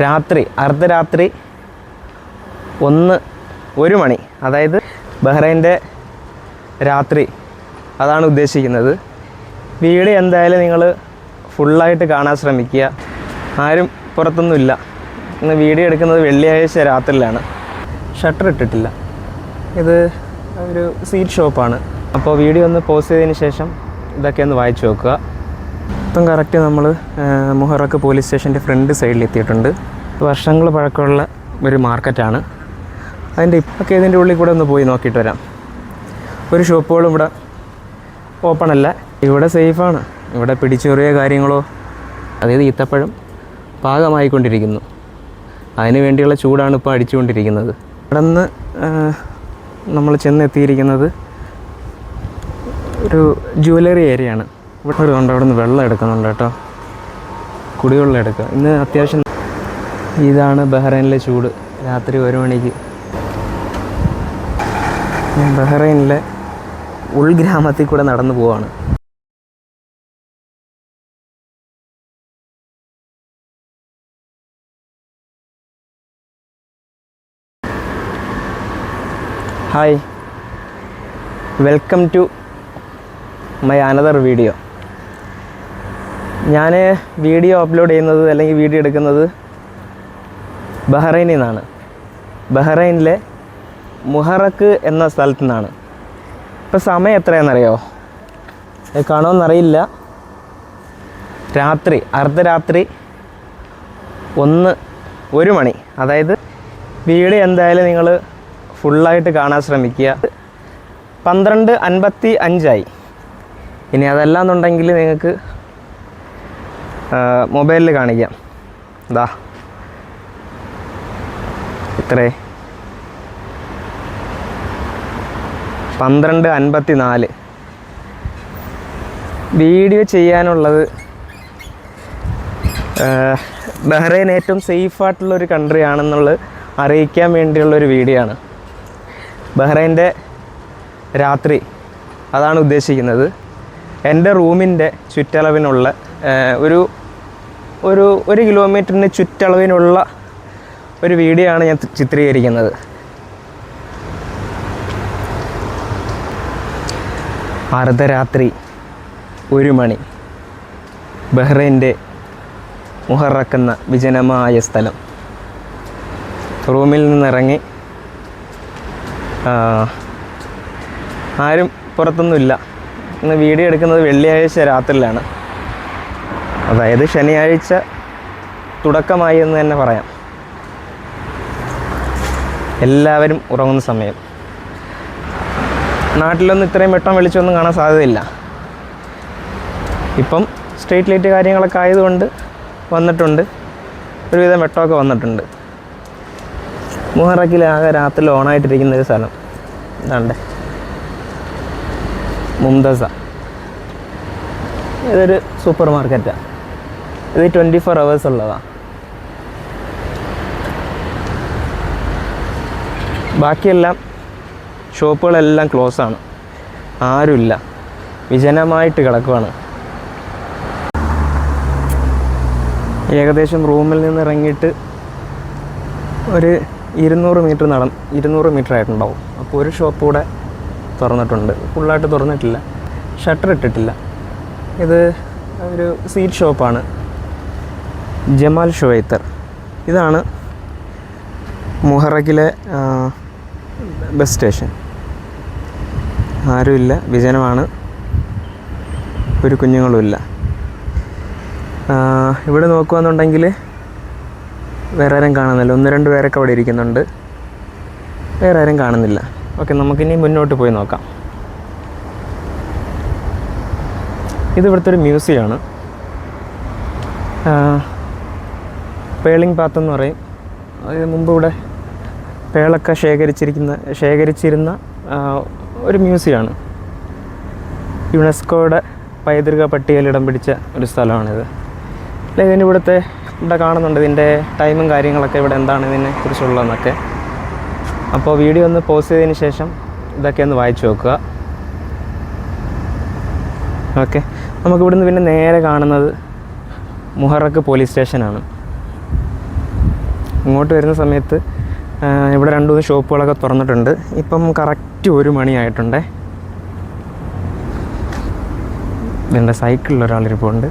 രാത്രി അർദ്ധരാത്രി ഒന്ന് ഒരു മണി. അതായത് ബഹ്റൈന്റെ രാത്രി. അതാണ് ഉദ്ദേശിക്കുന്നത്. വീട് എന്തായാലും നിങ്ങൾ ഫുള്ളായിട്ട് കാണാൻ ശ്രമിക്കുക. ആരും പുറത്തൊന്നുമില്ല. ഇന്ന് വീഡിയോ എടുക്കുന്നത് വെള്ളിയാഴ്ച രാത്രിയിലാണ്. ഷട്ടർ ഇട്ടിട്ടില്ല. ഇത് ഒരു സീറ്റ് ഷോപ്പാണ്. അപ്പോൾ വീഡിയോ ഒന്ന് പോസ്റ്റ് ചെയ്തതിന് ശേഷം ഇതൊക്കെ ഒന്ന് വായിച്ചു നോക്കുക. ഇപ്പം കറക്റ്റ് നമ്മൾ മുഹറക്ക് പോലീസ് സ്റ്റേഷന്റെ ഫ്രണ്ട് സൈഡിൽ എത്തിയിട്ടുണ്ട് വർഷങ്ങൾ പഴക്കമുള്ള ഒരു മാർക്കറ്റാണ്. അതിന്റെ ഇപ്പൊക്കെ ഇതിന്റെ ഉള്ളിൽ കൂടെ ഒന്ന് പോയി നോക്കിയിട്ട് വരാം. ഒരു ഷോപ്പുകളും ഇവിടെ ഓപ്പൺ അല്ല. ഇവിടെ സേഫാണ് ഇവിടെ പിടിച്ചെറിയ കാര്യങ്ങളോ അതായത് ഈത്തപ്പഴം പാകമായിക്കൊണ്ടിരിക്കുന്നു. അതിന് വേണ്ടിയുള്ള ചൂടാണ് ഇപ്പോൾ അടിച്ചുകൊണ്ടിരിക്കുന്നത്. ഇവിടെ നിന്ന് നമ്മൾ ചെന്നെത്തിയിരിക്കുന്നത് ഒരു ജുവലറി ഏരിയയാണ് ഇവിടെ അവിടെ നിന്ന് വെള്ളം എടുക്കുന്നുണ്ട് കേട്ടോ. കുടിവെള്ളം എടുക്കുക. ഇന്ന് അത്യാവശ്യം ഇതാണ് ബഹ്റൈനിലെ ചൂട്. രാത്രി ഒരു മണിക്ക്. ഞാൻ ബഹ്റൈനിലെ ഉൾഗ്രാമത്തിൽ കൂടെ നടന്നു പോവാണ്. Hi welcome to my another video ഞാൻ വീഡിയോ അപ്ലോഡ് ചെയ്യുന്നത് അല്ലെങ്കിൽ വീഡിയോ എടുക്കുന്നത് ബഹ്റൈനിൽ നിന്നാണ്. ബഹ്റൈനിലെ മുഹറക്ക് എന്ന സ്ഥലത്തു നിന്നാണ്. ഇപ്പോൾ സമയം എത്രയാണെന്നറിയോ? കാണുമെന്നറിയില്ല രാത്രി അർദ്ധരാത്രി ഒന്ന് ഒരു മണി. അതായത് വീഡിയോ എന്തായാലും നിങ്ങൾ ഫുള്ളായിട്ട് കാണാൻ ശ്രമിക്കുക. പന്ത്രണ്ട് അൻപത്തി അഞ്ചായി. ഇനി അതല്ല എന്നുണ്ടെങ്കിൽ നിങ്ങൾക്ക് മൊബൈലിൽ കാണിക്കാം. ഇതാ ഇത്രേ. പന്ത്രണ്ട് അൻപത്തി നാല് വീഡിയോ ചെയ്യാനുള്ളത് ബഹ്റൈൻ ഏറ്റവും സേഫായിട്ടുള്ള ഒരു കൺട്രി ആണെന്നുള്ളത് അറിയിക്കാൻ വേണ്ടിയുള്ളൊരു വീഡിയോ ആണ്. ബഹ്റൈന്റെ രാത്രി അതാണ് ഉദ്ദേശിക്കുന്നത്. എന്റെ റൂമിന്റെ ചുറ്റളവിനുള്ള ഒരു ഒരു ഒരു കിലോമീറ്ററിന് ചുറ്റളവിനുള്ള ഒരു വീഡിയോ ആണ് ഞാൻ ചിത്രീകരിക്കുന്നത്. അർദ്ധരാത്രി ഒരു മണി. ബഹ്റൈന്റെ മുഹറക്കുന്ന വിജനമായ സ്ഥലം. റൂമിൽ നിന്നിറങ്ങി ആരും പുറത്തൊന്നുമില്ല. ഇന്ന് വീഡിയോ എടുക്കുന്നത് വെള്ളിയാഴ്ച രാത്രിയിലാണ്. അതായത് ശനിയാഴ്ച തുടക്കമായി എന്ന് തന്നെ പറയാം. എല്ലാവരും ഉറങ്ങുന്ന സമയം. നാട്ടിലൊന്നും ഇത്രയും വെട്ടം വെളിച്ചമൊന്നും കാണാൻ സാധ്യതയില്ല. ഇപ്പം സ്ട്രീറ്റ് ലൈറ്റ് കാര്യങ്ങളൊക്കെ ആയതുകൊണ്ട് വന്നിട്ടുണ്ട്. ഒരുവിധം വെട്ടമൊക്കെ വന്നിട്ടുണ്ട്. മുഹറക്കിലാകെ രാത്രി ഓണായിട്ടിരിക്കുന്ന ഒരു സ്ഥലം. ഇതാണ്ട്. മുംതസ. ഇതൊരു സൂപ്പർ മാർക്കറ്റാണ് ഇത് ട്വന്റി ഫോർ അവേഴ്സ് ഉള്ളതാണ് ബാക്കിയെല്ലാം ഷോപ്പുകളെല്ലാം ക്ലോസ് ആണ്. ആരുമില്ല. വിജനമായിട്ട് കിടക്കുവാണ്. ഏകദേശം റൂമിൽ നിന്ന് ഇറങ്ങിയിട്ട് ഒരു ഇരുന്നൂറ് മീറ്റർ നടന്ന് ഇരുന്നൂറ് മീറ്റർ ആയിട്ടുണ്ടാവും. അപ്പോൾ ഒരു ഷോപ്പ് കൂടെ തുറന്നിട്ടുണ്ട്. ഫുള്ളായിട്ട് തുറന്നിട്ടില്ല. ഷട്ടർ ഇട്ടിട്ടില്ല. ഇത് ഒരു സീറ്റ് ഷോപ്പാണ് ജമാൽ ഷുവൈത്തർ. ഇതാണ് മുഹറക്കിലെ ബസ് സ്റ്റേഷൻ. ആരുമില്ല വിജനമാണ്. ഒരു കുഞ്ഞുങ്ങളുമില്ല. ഇവിടെ നോക്കുകയെന്നുണ്ടെങ്കിൽ വേറെ ആരും കാണുന്നില്ല. ഒന്ന് രണ്ട് പേരൊക്കെ അവിടെ ഇരിക്കുന്നുണ്ട്. വേറെ ആരും കാണുന്നില്ല. ഓക്കെ നമുക്കിനി മുന്നോട്ട് പോയി നോക്കാം. ഇത് ഒരു മ്യൂസിയമാണ് പേളിംഗ് പാത്ത് എന്ന് പറയും. അതിന് മുമ്പ് ഇവിടെ പേളൊക്കെ ശേഖരിച്ചിരിക്കുന്ന ശേഖരിച്ചിരുന്ന ഒരു മ്യൂസിയമാണ് യുനെസ്കോയുടെ പൈതൃക പട്ടികയിൽ ഇടം പിടിച്ച ഒരു സ്ഥലമാണിത്. അല്ല ഇതിന്റെ ഇവിടുത്തെ ഇവിടെ കാണുന്നുണ്ട്. ഇതിന്റെ ടൈമും കാര്യങ്ങളൊക്കെ ഇവിടെ എന്താണ് ഇതിനെ കുറിച്ചുള്ളതെന്നൊക്കെ. അപ്പോൾ വീഡിയോ ഒന്ന് പോസ്റ്റ് ചെയ്തതിന് ശേഷം ഇതൊക്കെ ഒന്ന് വായിച്ചു നോക്കുക. ഓക്കെ. നമുക്കിവിടുന്ന് പിന്നെ നേരെ കാണുന്നത് മുഹറക്ക് പോലീസ് സ്റ്റേഷനാണ്. ഇങ്ങോട്ട് വരുന്ന സമയത്ത് ഇവിടെ രണ്ട് മൂന്ന് ഷോപ്പുകളൊക്കെ തുറന്നിട്ടുണ്ട്. ഇപ്പം കറക്റ്റ് ഒരു മണിയായിട്ടുണ്ടേ ഇതിന്റെ സൈക്കിളിൽ ഒരാളിരിപ്പുണ്ട്.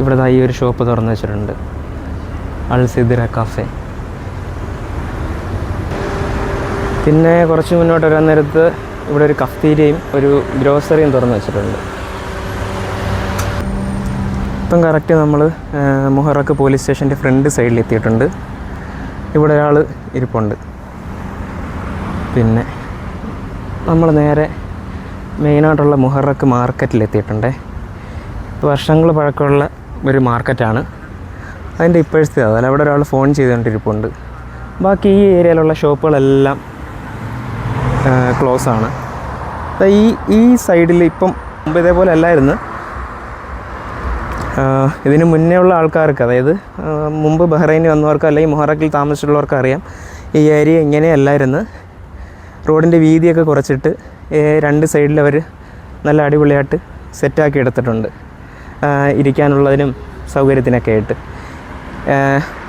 ഇവിടെ ഈ ഒരു ഷോപ്പ് തുറന്നു വെച്ചിട്ടുണ്ട്. Al Sidra cafe. പിന്നെ കുറച്ച് മുന്നോട്ട് വരാൻ നേരത്ത് ഇവിടെ ഒരു കഫ്തീരിയയും ഒരു ഗ്രോസറിയും തുറന്നു വെച്ചിട്ടുണ്ട്. ഇപ്പം കറക്റ്റ് നമ്മൾ മുഹറക്ക് പോലീസ് സ്റ്റേഷന്റെ ഫ്രണ്ട് സൈഡിൽ എത്തിയിട്ടുണ്ട് ഇവിടെ ഒരാൾ ഇരിപ്പുണ്ട്. പിന്നെ നമ്മൾ നേരെ മെയിനായിട്ടുള്ള മുഹറക്ക് മാർക്കറ്റിൽ എത്തിയിട്ടുണ്ടേ വർഷങ്ങൾ പഴക്കമുള്ള ഒരു മാർക്കറ്റാണ്. അതിന്റെ ഇപ്പോഴത്തെ അതല്ല അവിടെ ഒരാൾ ഫോൺ ചെയ്തുകൊണ്ടിരിപ്പുണ്ട്. ബാക്കി ഈ ഏരിയയിലുള്ള ഷോപ്പുകളെല്ലാം ക്ലോസ് ആണ് ഈ ഈ സൈഡിൽ ഇപ്പം മുമ്പ് ഇതേപോലെ അല്ലായിരുന്നു. ഇതിന് മുന്നേ ഉള്ള ആൾക്കാർക്ക് അതായത് മുമ്പ് ബഹ്റൈനിൽ വന്നവർക്ക് അല്ലെങ്കിൽ മൊഹറക്കിൽ താമസിച്ചുള്ളവർക്ക് അറിയാം ഈ ഏരിയ ഇങ്ങനെയല്ലായിരുന്നു. റോഡിന്റെ വീതിയൊക്കെ കുറച്ചിട്ട് രണ്ട് സൈഡിൽ അവർ നല്ല അടിപൊളിയായിട്ട് സെറ്റാക്കി എടുത്തിട്ടുണ്ട്. ഇരിക്കാനുള്ളതിനും സൗകര്യത്തിനൊക്കെ ആയിട്ട്.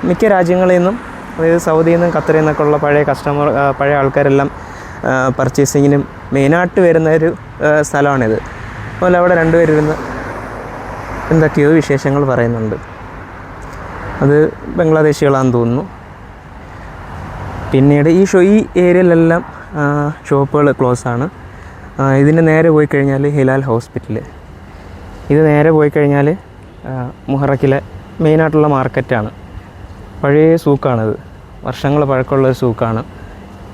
മിക്ക രാജ്യങ്ങളിൽ നിന്നും അതായത് സൗദിയിൽ നിന്നും ഖത്തറിൽ നിന്നൊക്കെ ഉള്ള പഴയ കസ്റ്റമർ പഴയ ആൾക്കാരെല്ലാം പർച്ചേസിങ്ങിനും മെയിനായിട്ട് വരുന്ന ഒരു സ്ഥലമാണിത്. അതുപോലെ അവിടെ രണ്ടുപേരിരുന്ന് എന്തൊക്കെയോ വിശേഷങ്ങൾ പറയുന്നുണ്ട്. അത് ബംഗ്ലാദേശികളാണെന്ന് തോന്നുന്നു. പിന്നീട് ഈ ഷോ ഈ ഏരിയയിലെല്ലാം ഷോപ്പുകൾ ക്ലോസ് ആണ്. ഇതിന് നേരെ പോയി കഴിഞ്ഞാൽ ഹിലാൽ ഹോസ്പിറ്റൽ ഇത് നേരെ പോയി കഴിഞ്ഞാൽ മുഹറക്കിലെ മെയിനായിട്ടുള്ള മാർക്കറ്റാണ്. പഴയ സൂക്കാണിത്. വർഷങ്ങൾ പഴക്കമുള്ള ഒരു സൂക്കാണ്.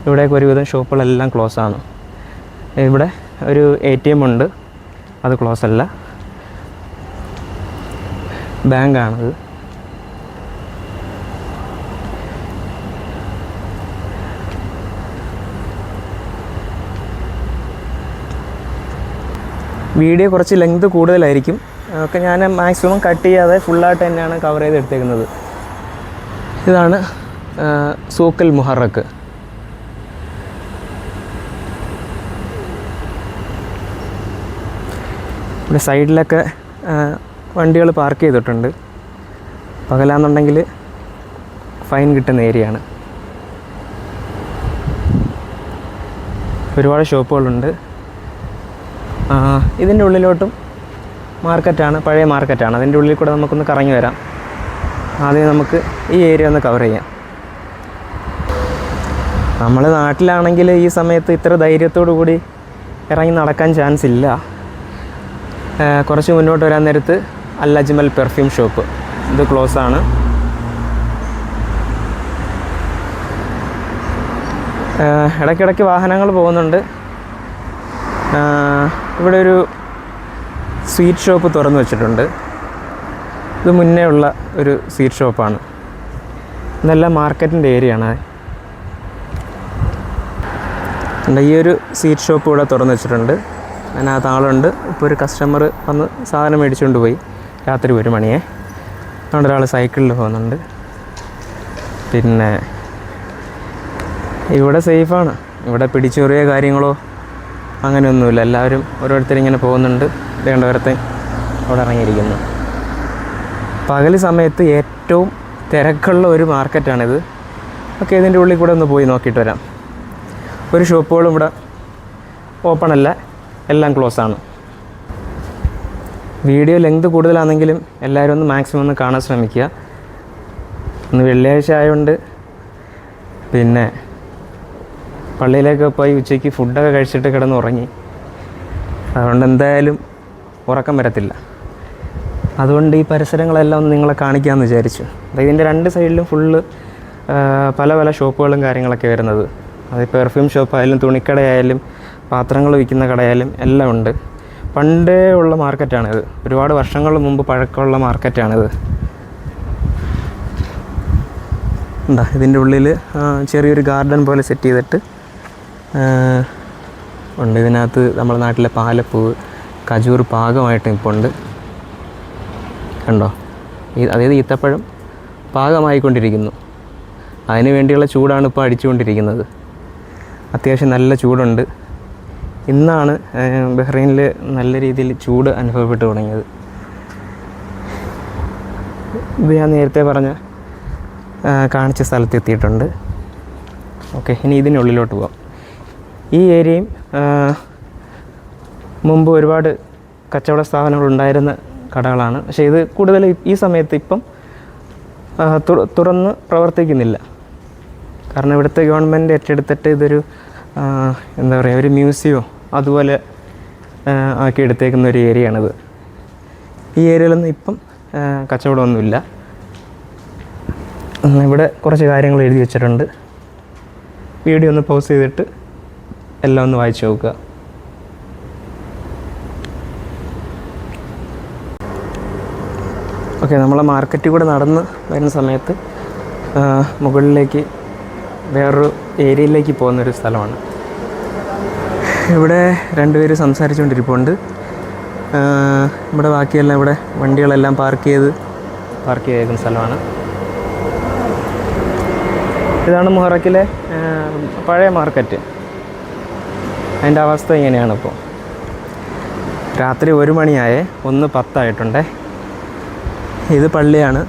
ഇവിടേക്ക് ഒരുവിധം ഷോപ്പുകളെല്ലാം ക്ലോസ് ആണ്. ഇവിടെ ഒരു എ ടി എം ഉണ്ട്. അത് ക്ലോസ് അല്ല. ബാങ്കാണത്. വീഡിയോ കുറച്ച് ലെങ്ത് കൂടുതലായിരിക്കും. ഒക്കെ ഞാൻ മാക്സിമം കട്ട് ചെയ്യാതെ ഫുള്ളായിട്ട് തന്നെയാണ് കവർ ചെയ്ത് എടുത്തേക്കുന്നത് ഇതാണ് സൂക്കൽ മുഹറക്ക്. ഇവിടെ സൈഡിലൊക്കെ വണ്ടികൾ പാർക്ക് ചെയ്തിട്ടുണ്ട്. പകലാന്നുണ്ടെങ്കിൽ ഫൈൻ കിട്ടുന്ന ഏരിയയാണ്. ഒരുപാട് ഷോപ്പുകളുണ്ട്. ഇതിന്റെ ഉള്ളിലോട്ടും മാർക്കറ്റാണ് പഴയ മാർക്കറ്റാണ്. അതിന്റെ ഉള്ളിൽ കൂടെ നമുക്കൊന്ന് കറങ്ങി വരാം. ആദ്യം നമുക്ക് ഈ ഏരിയ ഒന്ന് കവർ ചെയ്യാം. നമ്മൾ നാട്ടിലാണെങ്കിൽ ഈ സമയത്ത് ഇത്ര ധൈര്യത്തോടു കൂടി ഇറങ്ങി നടക്കാൻ ചാൻസ് ഇല്ല. കുറച്ച് മുന്നോട്ട് വരാൻ നേരത്ത് അൽ അജ്മൽ പെർഫ്യൂം ഷോപ്പ്. ഇത് ക്ലോസ് ആണ്. ഇടയ്ക്കിടയ്ക്ക് വാഹനങ്ങൾ പോകുന്നുണ്ട്. ഇവിടെ ഒരു സ്വീറ്റ് ഷോപ്പ് തുറന്നു വെച്ചിട്ടുണ്ട്. ഇത് മുന്നേ ഉള്ള ഒരു സ്വീറ്റ് ഷോപ്പാണ്. ഇതെല്ലാം മാർക്കറ്റിന്റെ ഏരിയ ആണ്. ഉണ്ട്. ഈ ഒരു സ്വീറ്റ് ഷോപ്പ് ഇവിടെ തുറന്നു വെച്ചിട്ടുണ്ട്. അതിനകത്ത് ആളുണ്ട്. ഇപ്പോൾ ഒരു കസ്റ്റമർ വന്ന് സാധനം മേടിച്ചുകൊണ്ട് പോയി. രാത്രി ഒരു മണിയെ. അതുകൊണ്ട് ഒരാൾ സൈക്കിളിൽ പോകുന്നുണ്ട്. പിന്നെ ഇവിടെ സേഫാണ്. ഇവിടെ പിടിച്ചുറിയ കാര്യങ്ങളോ അങ്ങനെയൊന്നുമില്ല. എല്ലാവരും ഓരോരുത്തരിങ്ങനെ പോകുന്നുണ്ട്. വേണ്ടവരത്തെ അവിടെ ഇറങ്ങിയിരിക്കുന്നു. പകൽ സമയത്ത് ഏറ്റവും തിരക്കുള്ള ഒരു മാർക്കറ്റാണിത്. ഒക്കെ ഇതിന്റെ ഉള്ളിൽ കൂടെ ഒന്ന് പോയി നോക്കിയിട്ട് വരാം. ഒരു ഷോപ്പുകളും ഇവിടെ ഓപ്പൺ അല്ല. എല്ലാം ക്ലോസ് ആണ് വീഡിയോ ലെങ്ത് കൂടുതലാണെങ്കിലും എല്ലാവരും ഒന്ന് മാക്സിമം ഒന്ന് കാണാൻ ശ്രമിക്കുക. ഇന്ന് വെള്ളിയാഴ്ച ആയതുകൊണ്ട് പിന്നെ പള്ളിയിലേക്ക് പോയി ഉച്ചയ്ക്ക് ഫുഡൊക്കെ കഴിച്ചിട്ട് കിടന്ന് ഉറങ്ങി. അതുകൊണ്ട് എന്തായാലും ഉറക്കം വരത്തില്ല. അതുകൊണ്ട് ഈ പരിസരങ്ങളെല്ലാം ഒന്ന് നിങ്ങളെ കാണിക്കാമെന്ന് വിചാരിച്ചു. അതായത് ഇതിന്റെ രണ്ട് സൈഡിലും ഫുള്ള് പല പല ഷോപ്പുകളും കാര്യങ്ങളൊക്കെ വരുന്നത്. അത് പെർഫ്യൂം ഷോപ്പായാലും തുണിക്കടയായാലും പാത്രങ്ങൾ വിൽക്കുന്ന കടയായാലും എല്ലാം ഉണ്ട്. പണ്ടേ ഉള്ള മാർക്കറ്റാണിത്. ഒരുപാട് വർഷങ്ങൾ മുമ്പ് പഴക്കമുള്ള മാർക്കറ്റാണിത്. എന്താ ഇതിന്റെ ഉള്ളിൽ ചെറിയൊരു ഗാർഡൻ പോലെ സെറ്റ് ചെയ്തിട്ട് ഉണ്ട്. ഇതിനകത്ത് നമ്മുടെ നാട്ടിലെ പാലപ്പൂവ് കജൂർ പാകമായിട്ട് ഇപ്പോൾ ഉണ്ട്. കണ്ടോ? ഈ അതായത് ഈത്തപ്പഴം പാകമായിക്കൊണ്ടിരിക്കുന്നു. അതിന് വേണ്ടിയുള്ള ചൂടാണ് ഇപ്പോൾ അടിച്ചുകൊണ്ടിരിക്കുന്നത്. അത്യാവശ്യം നല്ല ചൂടുണ്ട്. ഇന്നാണ് ബഹ്റൈനിൽ നല്ല രീതിയിൽ ചൂട് അനുഭവപ്പെട്ടു തുടങ്ങിയത്. ഇത് ഞാൻ നേരത്തെ പറഞ്ഞ കാണിച്ച സ്ഥലത്ത് എത്തിയിട്ടുണ്ട്. ഓക്കെ ഇനി ഇതിനുള്ളിലോട്ട് പോകാം ഈ ഏരിയയും മുമ്പ് ഒരുപാട് കച്ചവട സ്ഥാപനങ്ങൾ ഉണ്ടായിരുന്ന കടകളാണ്. പക്ഷേ ഇത് കൂടുതൽ ഈ- സമയത്ത് ഇപ്പം തുറന്ന് പ്രവർത്തിക്കുന്നില്ല. കാരണം ഇവിടുത്തെ ഗവൺമെന്റ് ഏറ്റെടുത്തിട്ട് ഇതൊരു എന്താ പറയുക ഒരു മ്യൂസിയമോ അതുപോലെ ആക്കി എടുത്തേക്കുന്ന ഒരു ഏരിയയാണിത്. ഈ ഏരിയയിലൊന്നും ഇപ്പം കച്ചവടമൊന്നുമില്ല. ഇവിടെ കുറച്ച് കാര്യങ്ങൾ എഴുതി വെച്ചിട്ടുണ്ട്. വീഡിയോ ഒന്ന് പോസ് ചെയ്തിട്ട് എല്ലാം ഒന്ന് വായിച്ചു നോക്കുക. ഓക്കെ നമ്മളെ മാർക്കറ്റിൽ കൂടെ നടന്ന് വരുന്ന സമയത്ത് മുകളിലേക്ക് വേറൊരു ഏരിയയിലേക്ക് പോകുന്നൊരു സ്ഥലമാണ്. ഇവിടെ രണ്ടുപേര് സംസാരിച്ചുകൊണ്ടിരിപ്പുണ്ട്. ഇവിടെ ബാക്കിയെല്ലാം ഇവിടെ വണ്ടികളെല്ലാം പാർക്ക് ചെയ്ത് പാർക്ക് ചെയ്തേക്കുന്ന സ്ഥലമാണ്. ഇതാണ് മുഹറക്കിലെ പഴയ മാർക്കറ്റ്. അതിന്റെ അവസ്ഥ ഇങ്ങനെയാണ് ഇപ്പോൾ രാത്രി ഒരു മണിയായേ ഒന്ന് പത്തായിട്ടുണ്ടേ. ഇത് പള്ളിയാണ്.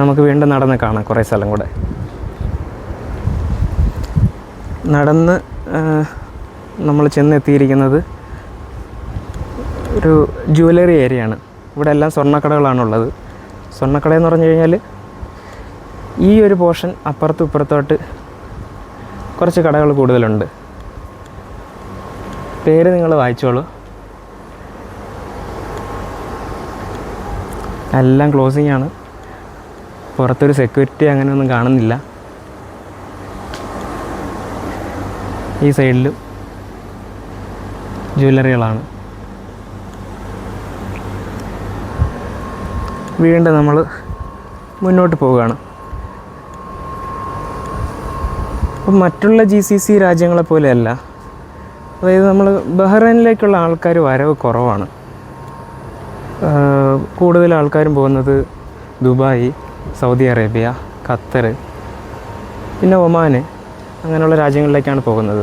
നമുക്ക് വീണ്ടും നടന്ന് കാണാം കുറേ സ്ഥലം കൂടെ. നടന്ന് നമ്മൾ ചെന്നെത്തിയിരിക്കുന്നത് ഒരു ജുവലറി ഏരിയയാണ്. ഇവിടെ എല്ലാം സ്വർണക്കടകളാണുള്ളത്. സ്വർണക്കട എന്ന് പറഞ്ഞു കഴിഞ്ഞാൽ ഈ ഒരു പോർഷൻ അപ്പുറത്തും ഇപ്പുറത്തോട്ട് കുറച്ച് കടകൾ കൂടുതലുണ്ട്. പേര് നിങ്ങൾ വായിച്ചോളൂ. എല്ലാം ക്ലോസിംഗ് ആണ്. പുറത്തൊരു സെക്യൂരിറ്റി അങ്ങനെയൊന്നും കാണുന്നില്ല. ഈ സൈഡിലും ജ്വല്ലറികളാണ്. വീണ്ടും നമ്മൾ മുന്നോട്ട് പോവുകയാണ്. അപ്പം മറ്റുള്ള ജി സി സി രാജ്യങ്ങളെ പോലെയല്ല. അതായത് നമ്മൾ ബഹ്റൈനിലേക്കുള്ള ആൾക്കാർ വരവ് കുറവാണ്. കൂടുതൽ ആൾക്കാരും പോകുന്നത് ദുബായ് സൗദി അറേബ്യ ഖത്തർ പിന്നെ ഒമാൻ അങ്ങനെയുള്ള രാജ്യങ്ങളിലേക്കാണ് പോകുന്നത്.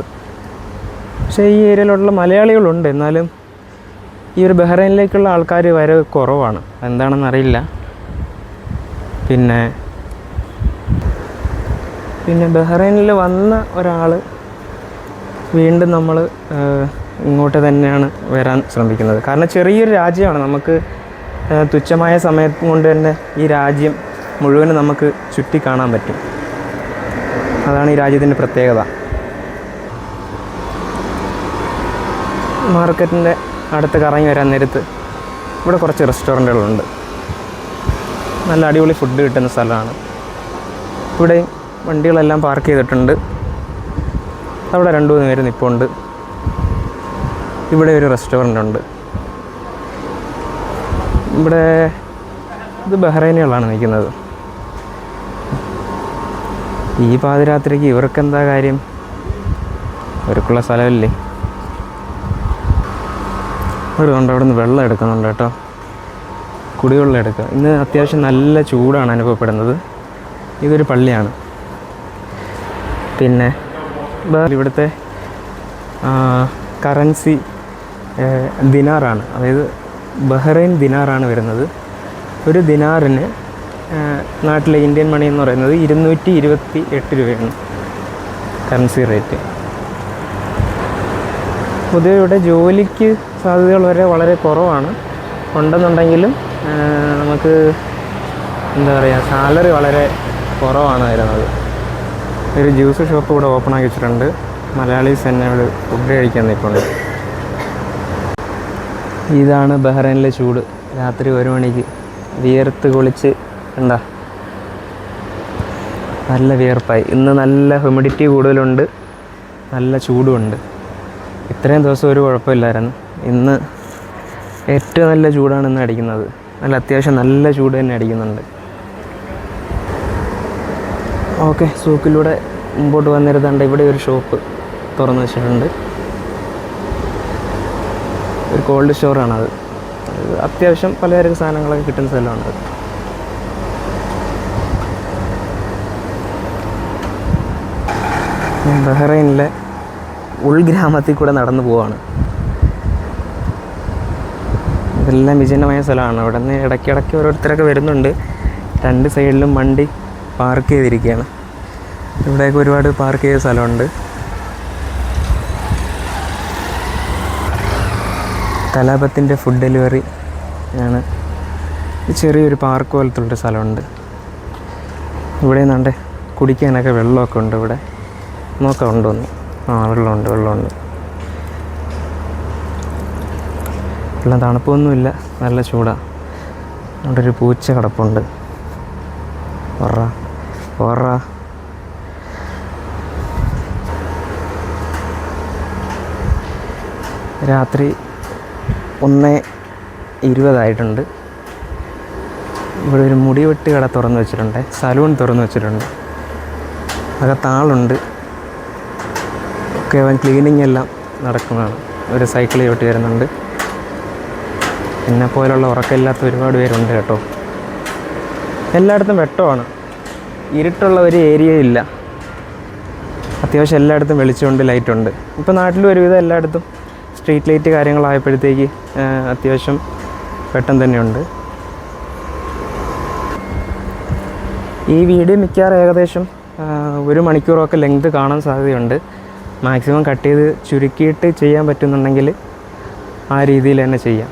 പക്ഷേ ഈ ഏരിയയിലുള്ള മലയാളികളുണ്ട്. എന്നാലും ഈ ഒരു ബഹ്റൈനിലേക്കുള്ള ആൾക്കാർ വരവ് കുറവാണ്. എന്താണെന്ന് അറിയില്ല. പിന്നെ പിന്നെ ബഹ്റൈനിൽ വന്ന ഒരാൾ വീണ്ടും നമ്മൾ ഇങ്ങോട്ട് തന്നെയാണ് വരാൻ ശ്രമിക്കുന്നത്. കാരണം ചെറിയൊരു രാജ്യമാണ്. നമുക്ക് തുച്ഛമായ സമയം കൊണ്ട് തന്നെ ഈ രാജ്യം മുഴുവനും നമുക്ക് ചുറ്റി കാണാൻ പറ്റും. അതാണ് ഈ രാജ്യത്തിന്റെ പ്രത്യേകത. മാർക്കറ്റിന്റെ അടുത്ത് കറങ്ങി വരാൻ നേരത്ത് ഇവിടെ കുറച്ച് റെസ്റ്റോറന്റുകളുണ്ട്. നല്ല അടിപൊളി ഫുഡ് കിട്ടുന്ന സ്ഥലമാണ്. ഇവിടെയും വണ്ടികളെല്ലാം പാർക്ക് ചെയ്തിട്ടുണ്ട്. അവിടെ രണ്ടു മൂന്ന് പേര് നിൽപ്പുണ്ട് ഇവിടെ ഒരു റെസ്റ്റോറന്റ് ഉണ്ട് ഇവിടെ ഇത് ബഹ്റൈനുകളാണ് നിൽക്കുന്നത്. ഈ പാതിരാത്രിക്ക് ഇവർക്കെന്താ കാര്യം? ഇവർക്കുള്ള സ്ഥലമല്ലേ? ഒരു കൊണ്ട് അവിടെ നിന്ന് വെള്ളം എടുക്കുന്നുണ്ട് കേട്ടോ. കുടിവെള്ളം എടുക്കുക. ഇന്ന് അത്യാവശ്യം നല്ല ചൂടാണ് അനുഭവപ്പെടുന്നത്. ഇതൊരു പള്ളിയാണ്. പിന്നെ ഇവിടുത്തെ കറൻസി ദിനാറാണ്. അതായത് ബഹ്റൈൻ ദിനാറാണ് വരുന്നത്. ഒരു ദിനാറിന് നാട്ടിലെ ഇന്ത്യൻ മണി എന്ന് പറയുന്നത് ഇരുന്നൂറ്റി ഇരുപത്തി എട്ട് രൂപയാണ് കറൻസി റേറ്റ്. പൊതുവെ ഇവിടെ ജോലിക്ക് സാധ്യതകൾ വരെ വളരെ കുറവാണ്. ഉണ്ടെന്നുണ്ടെങ്കിലും നമുക്ക് എന്താ പറയുക സാലറി വളരെ കുറവാണ് വരുന്നത്. ഒരു ജ്യൂസ് ഷോപ്പ് ഇവിടെ ഓപ്പൺ ആക്കി വെച്ചിട്ടുണ്ട്. മലയാളീസ് തന്നെ ഇവിടെ ഫുഡ് കഴിക്കാൻ നിൽപ്പുണ്ട്. ഇതാണ് ബഹ്റൈനിലെ ചൂട്. രാത്രി ഒരു മണിക്ക് വിയർത്ത് കുളിച്ച് എന്താ? നല്ല വിയർപ്പായി. ഇന്ന് നല്ല ഹ്യൂമിഡിറ്റി കൂടുതലുണ്ട്. നല്ല ചൂടുമുണ്ട്. ഇത്രയും ദിവസം ഒരു കുഴപ്പമില്ലായിരുന്നു. ഇന്ന് ഏറ്റവും നല്ല ചൂടാണ് ഇന്ന് അടിക്കുന്നത്. നല്ല അത്യാവശ്യം നല്ല ചൂട് തന്നെ അടിക്കുന്നുണ്ട്. ഓക്കെ സൂക്കിലൂടെ മുമ്പോട്ട് വന്നിരുന്നുണ്ട് ഇവിടെ ഒരു ഷോപ്പ് തുറന്നു വെച്ചിട്ടുണ്ട്. ഒരു കോൾഡ് സ്റ്റോറാണത് അത് അത്യാവശ്യം പലചരക്ക് സാധനങ്ങളൊക്കെ കിട്ടുന്ന സ്ഥലമാണത് ബഹ്റൈനിലെ ഉൾഗ്രാമത്തിൽ കൂടെ നടന്നു പോവാണ്. ഇതെല്ലാം വിജനമായ സ്ഥലമാണ്. അവിടെ നിന്ന് ഇടയ്ക്കിടയ്ക്ക് ഓരോരുത്തരൊക്കെ വരുന്നുണ്ട്. രണ്ട് സൈഡിലും വണ്ടി പാർക്ക് ചെയ്തിരിക്കുകയാണ്. ഇവിടെയൊക്കെ ഒരുപാട് പാർക്ക് ചെയ്ത സ്ഥലമുണ്ട്. കലാപത്തിന്റെ ഫുഡ് ഡെലിവറി ആണ്. ചെറിയൊരു പാർക്ക് പോലത്തുള്ളൊരു സ്ഥലമുണ്ട്. ഇവിടെ നിന്നാണ്ട് കുടിക്കാനൊക്കെ വെള്ളമൊക്കെ ഉണ്ട് ഇവിടെ. നോക്കാം ഉണ്ടോന്ന്. ആ വെള്ളമുണ്ട് വെള്ളമുണ്ട്. വെള്ളം തണുപ്പൊന്നുമില്ല നല്ല ചൂടാണ് അവിടെ ഒരു പൂച്ച കിടപ്പുണ്ട്. ഒറ ഒറ രാത്രി ഒന്ന് ഇരുപതായിട്ടുണ്ട്. ഇവിടെ ഒരു മുടി വെട്ട് കട തുറന്ന് വെച്ചിട്ടുണ്ട് സലൂൺ തുറന്ന് വെച്ചിട്ടുണ്ട്. അകത്താളുണ്ട്. ഒക്കെ അവൻ ക്ലീനിങ് എല്ലാം നടക്കുന്നതാണ്. ഒരു സൈക്കിൾ ചവിട്ടി വരുന്നുണ്ട്. എന്നെ പോലുള്ള ഉറക്കമില്ലാത്ത ഒരുപാട് പേരുണ്ട് കേട്ടോ. എല്ലായിടത്തും വെട്ടമാണ്. ഇരുട്ടുള്ള ഒരു ഏരിയ ഇല്ല. അത്യാവശ്യം എല്ലായിടത്തും വെളിച്ചമുണ്ട് ലൈറ്റുണ്ട് ഇപ്പോൾ നാട്ടിൽ ഒരുവിധം എല്ലായിടത്തും സ്ട്രീറ്റ് ലൈറ്റ് കാര്യങ്ങളായപ്പോഴത്തേക്ക് അത്യാവശ്യം വെട്ടം തന്നെയുണ്ട്. ഈ വീഡിയോ മിക്കവാറും ഏകദേശം ഒരു മണിക്കൂറൊക്കെ ലെങ്ത് കാണാൻ സാധ്യതയുണ്ട്. മാക്സിമം കട്ട് ചെയ്ത് ചുരുക്കിയിട്ട് ചെയ്യാൻ പറ്റുന്നുണ്ടെങ്കിൽ ആ രീതിയിൽ തന്നെ ചെയ്യാം.